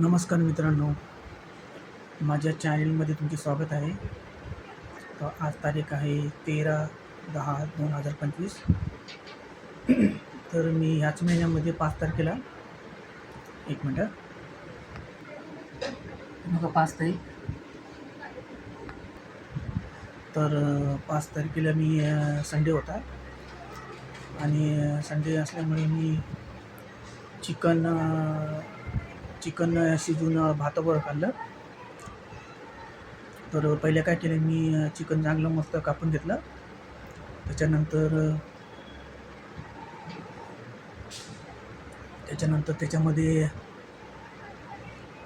नमस्कार मित्रांनो. माझ्या चॅनलमध्ये तुमचे स्वागत आहे. तर आज तारीख आहे तेरा दहा दोन हजार पंचवीस. तर मी ह्याच महिन्यामध्ये पाच तारखेला एक मिनटं. बघा पाच तारीख. तर पाच तारखेला मी संडे होता. आणि संडे असल्यामुळे मी चिकन चिकन शिजून भाताबरोबर खाल्लं. तर पहिले काय केलं मी चिकन चांगलं मस्त कापून घेतलं. त्याच्यानंतर त्याच्यानंतर त्याच्यामध्ये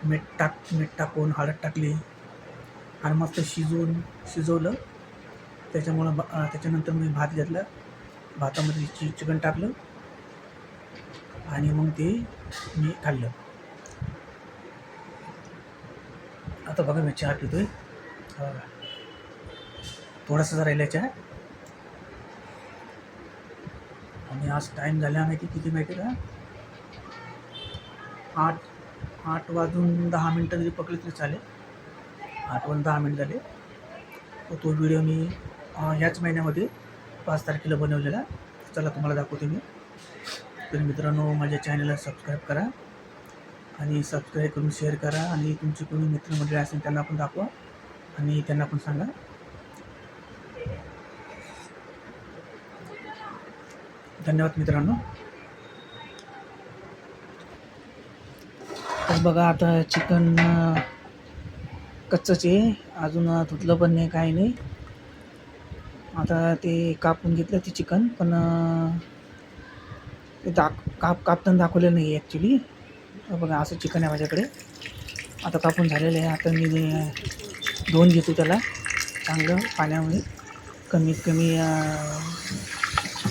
मीठ टाक मीठ टाकून हळद टाकली आणि मस्त शिजवून शिजवलं. त्याच्यामुळं बा- त्याच्यानंतर मी भात घेतला. भातामध्ये चि चिकन टाकलं. आणि मग ते मी खाल्लं. आता बघा मी चहा पितोय. आहे बघा. थोडासा राहिला चहा. आणि आज टाईम झाला माहिती किती माहिती का? आठ आठ वाजून दहा मिनटं जरी पकडली तरी चालेल. आठ वाजून दहा मिनिट झाले. तर तो व्हिडिओ मी ह्याच महिन्यामध्ये पाच तारखेला बनवलेला. चला तुम्हाला दाखवतो मी. तर मित्रांनो माझ्या चॅनलला सबस्क्राईब करा. आणि सबस्क्राईब करून शेअर करा आणि तुमचे कोणी मित्रमंडळी असेल त्यांना पण दाखवा आणि त्यांना पण सांगा. धन्यवाद मित्रांनो. तर बघा आता चिकन कच्चंच आहे. अजून धुतलं पण नाही काही नाही. आता ते कापून घेतलं ते चिकन पण ते दाख काप कापताना दाखवलेलं नाही ॲक्च्युली बघा असं चिकन आहे माझ्याकडे. आता कापून झालेलं आहे. आता मी दोन घेतो त्याला. चांगलं पाण्यामध्ये. कमीत कमी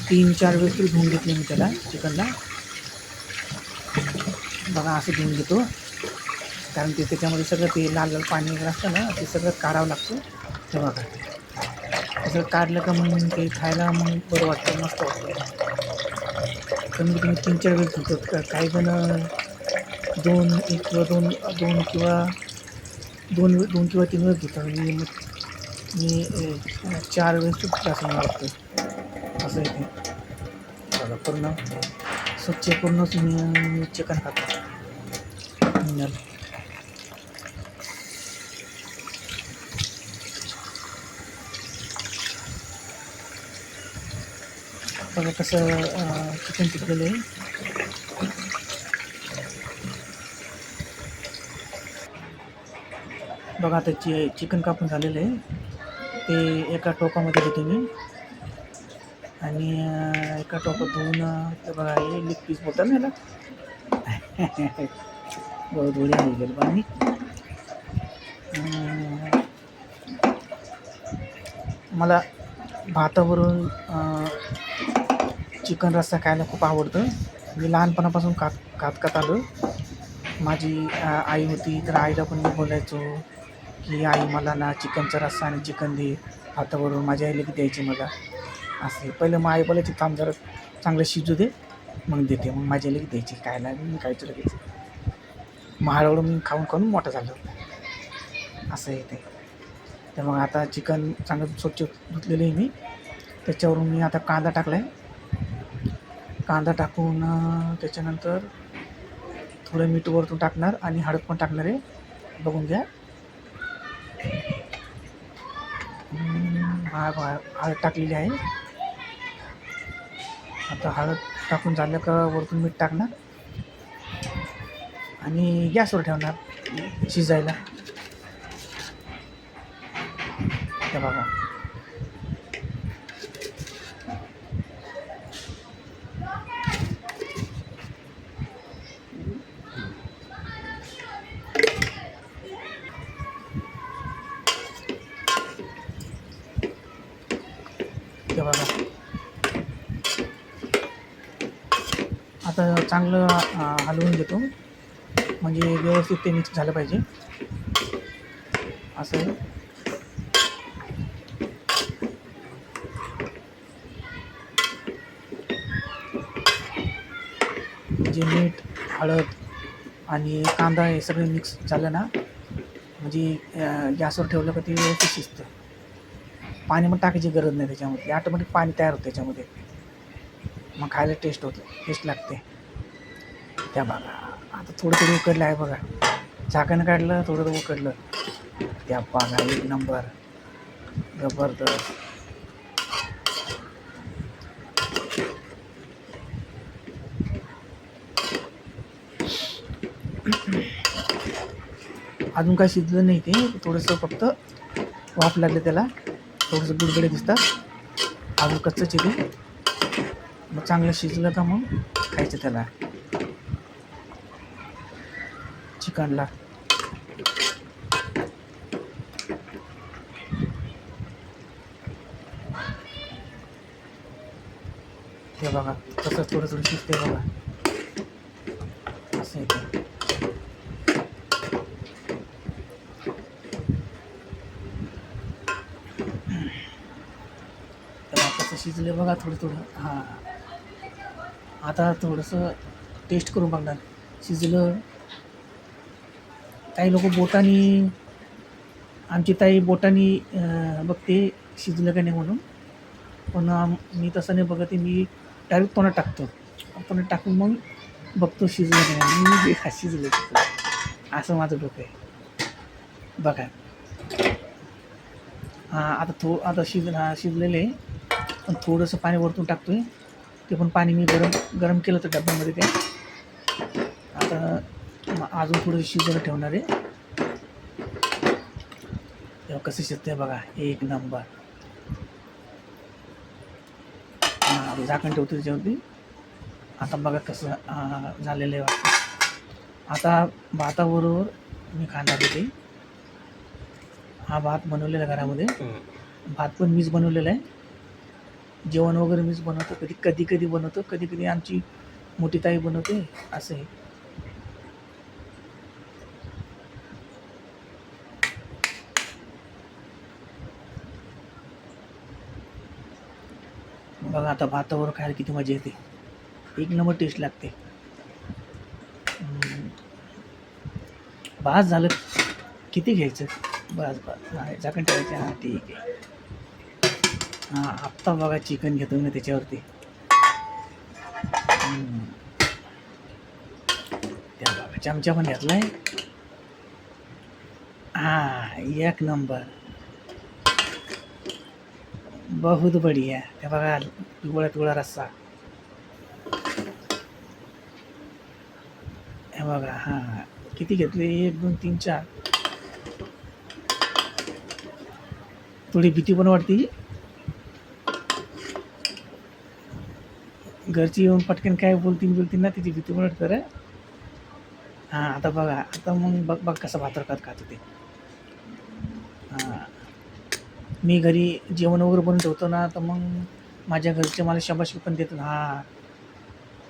तीन चार वेळेस तरी धुवून घेतले मी त्याला चिकनला. बघा असं धुवून घेतो. कारण ते त्याच्यामध्ये सगळं ते लाल लाल पाणी वगैरे असतं ना ते सगळं काढावं लागतं. ते बघा. ते सगळं काढलं का मग ते खायला मग बरं वाटतं मस्त वाटतं. कमीत कमी तीन चार वेळेस धुतो. का- काही जण दोन एक किंवा दोन दोन किंवा दोन दोन किंवा तीन वेळेस धुतात म्हणजे मी मी चार वेळेस धुतलं असं मला वाटतं असं आहे ते. बघा पूर्ण स्वच्छ पूर्णच मी चिकन खातो. बघा कसं चिकन टिकलेलं आहे. बघा आता चि चिकन कापून झालेलं आहे. ते एका टोपामध्ये घेतो मी. आणि एका टोपात धुवून ते बघा हे लिग पीस बोलतात ना याला. बहुत बढिया होईल गेलं पाणी. मला भातावरून चिकन रस्सा खायला खूप आवडतं. मी लहानपणापासून खात खात खात आलो. माझी आई होती तर आईला पण मी बोलायचो. की आई मला ना चिकनचा रस्सा आणि चिकन दे. हातावरून माझ्या आईला की द्यायची मला. असे. पहिलं मग आई बोलायची थांब जरा चांगलं शिजू दे मग देते. मग माझ्या आईला की द्यायची खायला मी खायचं लगेच. मग हळूहळू मी खाऊन खाऊन मोठं झालं. असं आहे ते. तर मग आता चिकन चांगलं स्वच्छ धुतलेलं आहे मी. त्याच्यावरून मी आता कांदा टाकला आहे कांदा टाकून त्याच्यानंतर थोडं मीठ वरतून टाकणार आणि हळद पण टाकणार आहे. बघून घ्या. हम्म, हळद टाकलेली आहे. आता हळद टाकून झालं का वरतून मीठ टाकणार. आणि गॅसवर ठेवणार शिजायला. ते बघा ते बघा आता चांगलं हलवून घेतो. म्हणजे व्यवस्थित ते मिक्स झालं पाहिजे. असं आहे. म्हणजे मीठ हळद आणि कांदा हे सगळे मिक्स झालं ना म्हणजे गॅसवर ठेवलं का ते व्यवस्थित शिजतं. पाणी पण टाकायची गरज नाही त्याच्यामध्ये. ऑटोमॅटिक पाणी तयार होतं त्याच्यामध्ये. मग खायला टेस्ट होतं टेस्ट लागते. त्या बघा आता थोडं थोडं उकडलं आहे बघा. झाकण काढलं थोडं थोडं उकडलं. त्या बघा एक नंबर. जबरदस्त. अजून काय शिजलं नाही ते थोडंसं फक्त वाफ लागलं त्याला. थोडंसं गुडगडे दिसतात. अजून कच्चंच आहे मग चांगलं शिजलं का मग? खायचं त्याला. चिकनला. हे बघा कसं थोडं थोडं शिजते बघा. असं आहे कसं शिजले बघा थोडं थोडं हां. आता थोडंसं टेस्ट करून बघणार. शिजलं. काही लोक बोटानी आमची ताई बोटानी बघते शिजलं का नाही म्हणून. पण मी तसं नाही बघत आहे. मी डायरेक्ट तोंडात टाकतो. तोंडात टाकून मग बघतो शिजलं का नाही. मी बी- शिजलं शिजलं असं माझं डोकं आहे. बघा. हां आता थो आता शिज हा शिजलेलं आहे. पण थोडंसं पाणी वरतून टाकतो आहे ते पण पाणी मी गरम गरम केलं होतं डब्यामध्ये ते. आता मग अजून थोडं शिजायला ठेवणार आहे. तेव्हा कसं शिजतंय बघा एक नंबर. हां झाकण ठेवतो त्याच्यावरती. आता बघा कसं झालेलं आहे वाटतं. आता भाताबरोबर मी खाणार होते हा भात बनवलेला घरामध्ये. भात पण मीच बनवलेला आहे. जेवण वगैरे मीच बनवतो कधी कधी कधी बनवतो कधी कधी आमची मोठी ताई बनवते असं आहे. बघा आता भातावर खायला किती मजा येते. एक नंबर टेस्ट लागते. भात झालं किती घ्यायचं? बस बस झाकण ठेवायचं. हां ठीक आहे. हां आत्ता बघा चिकन घेतो मी त्याच्यावरती. त्या बघा चमचा पण घेतलाय. हां एक नंबर. बहुत बढिया. त्या बघा पिवळा पिवळा रस्सा. हे बघा हां. किती घेतले? एक दोन तीन चार. थोडी भीती पण वाटते. घरची येऊन पटकन काय बोलतील बोलतील ना तिची भीती मिळत वाटतं हां आता बघा आता मग बघ बघ कसं भातर खात खात ते. हां. मी घरी जेवण वगैरे बनवून ठेवतो ना तर मग माझ्या घरचे मला शाबाशी पण देतात. हां.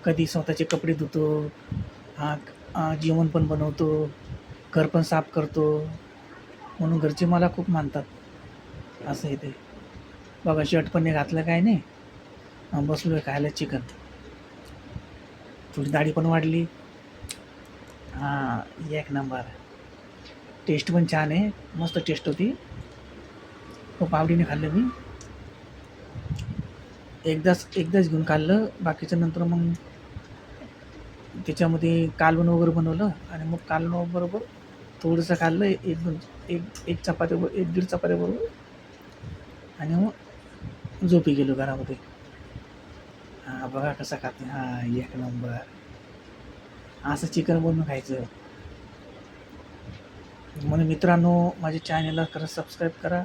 कधी स्वतःचे कपडे धुतो हां जेवण पण बनवतो घर पण साफ करतो. म्हणून घरचे मला खूप मानतात. असं आहे ते. बघा शर्ट पण नाही घातलं काय नाही. बसलो आहे खायला चिकन. थोडी दाढी पण वाढली. हां एक नंबर. टेस्ट पण छान आहे. मस्त टेस्ट होती. खूप आवडीने खाल्लं मी. एकदाच एकदाच घेऊन खाल्लं. बाकीच्या नंतर मग त्याच्यामध्ये कालवण वगैरे बनवलं आणि मग कालवणाबरोबर थोडंसं खाल्लं. एक दोन एक एक चपाती एक दीड चपात्याबरोबर आणि मग झोपी गेलो घरामध्ये. हां बघा कसं खाते. हां एक नंबर. असं चिकन बनवून खायचं. म्हणून मित्रांनो माझ्या चॅनलला खरं सबस्क्राईब करा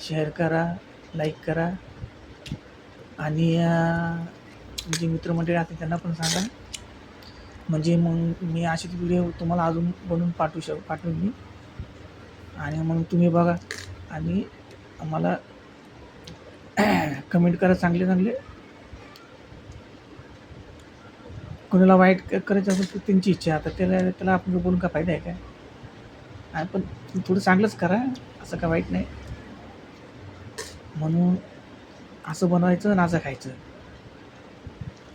शेअर करा लाईक करा. आणि जे मित्रमंडळी असतील त्यांना पण सांगा. म्हणजे मग मी असेच व्हिडिओ तुम्हाला अजून बनवून पाठवू शक पाठवेन मी. आणि मग तुम्ही बघा. आणि आम्हाला कमेंट करा चांगले चांगले कोणाला वाईट करायचं असेल तर त्यांची इच्छा आता त्याला त्याला आपण बोलून का फायदा आहे काय? पण थोडं चांगलंच करा. असं का वाईट नाही. म्हणून असं बनवायचं आणि असं खायचं.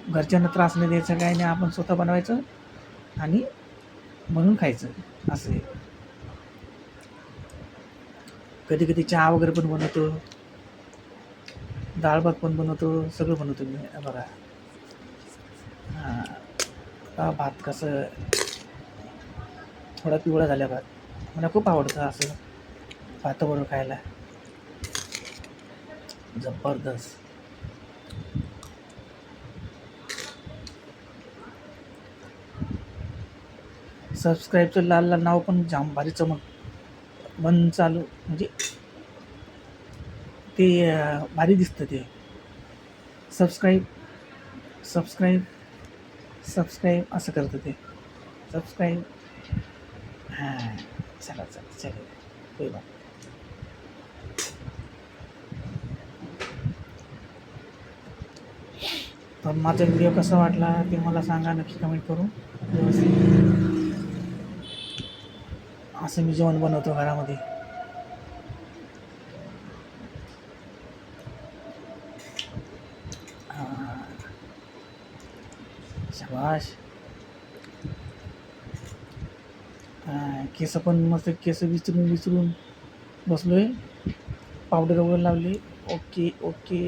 घरच्यांना त्रास नाही द्यायचा काय नाही. आपण स्वतः बनवायचं आणि म्हणून खायचं. असं आहे. कधी कधी चहा वगैरे पण बनवतो. डाळ भात पण बनवतो. सगळं बनवतो मी. बघा. हां. का भात कसं थोडा पिवळा झाला भात. मला खूप आवडतं असं भाताबरोबर खायला. जबरदस्त. सबस्क्राईबचं लाल लाल नाव पण जाम भारी चमक. बंद चालू म्हणजे ते भारी दिसतं ते. Subscribe subscribe. सबस्क्राईब असं करतं ते. सबस्क्राईब. हां चला चला चला. कोई बात तर माझा व्हिडिओ कसा वाटला ते मला सांगा नक्की कमेंट करून. व्यवस्थित. असं मी जेवण बनवतो घरामध्ये. शाबाश केस पण मस्त केस विचरून विचरून बसलोय. पावडर वगैरे लावली. Okay okay